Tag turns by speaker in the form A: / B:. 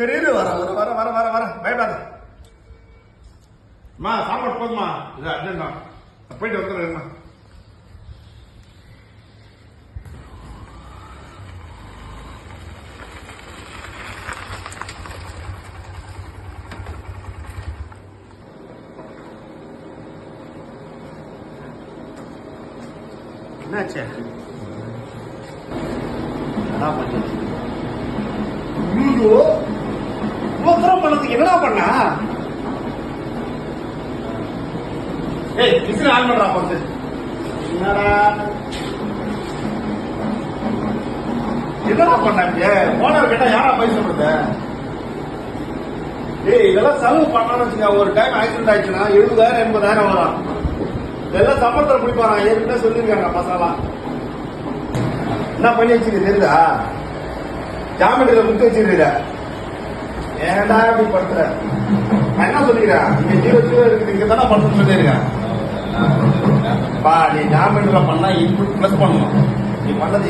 A: சரி இரு வர வர வர வர வர வர. பயப்படாத. அம்மா சாப்பாடு போதுமா? இது அர்ஜென்ட். போயிட்டு வந்துடுறேம்மா
B: என்னாச்சு? பண்ணு
A: உபத்திரம் பண்ணதுக்கு என்னடா பண்ணா? ஏய் விசில் ஆன் பண்றா பந்து என்னடா? என்னடா பண்ணாங்க ஓனர் கேட்டா யாரா போய் சொல்றது ஏய் இதெல்லாம் செலவு வச்சுக்க ஒரு டைம் ஆக்சிடென்ட் ஆயிடுச்சுன்னா எழுபதாயிரம் எண்பதாயிரம் வரும். இதெல்லாம் சம்பளத்தில் பிடிப்பாங்க ஏற்கனவே சொல்லியிருக்காங்க பசங்களாம் என்ன பண்ணி வச்சுக்க தெரியுதா? ஜாமெட்ரியில முட்டு வச்சிருக்க ஏன்டா இப்படி பண்ற? நான் என்ன சொல்லிக்கிறேன்? இங்க ஜீரோ ஜீரோ இருக்கு இங்க தானே பண்ணணும்னு சொல்லியிருக்கேன் பா நீ ஜாமெட்ரியில பண்ணா இன்புட் பிளஸ் பண்ணணும் நீ பண்ணது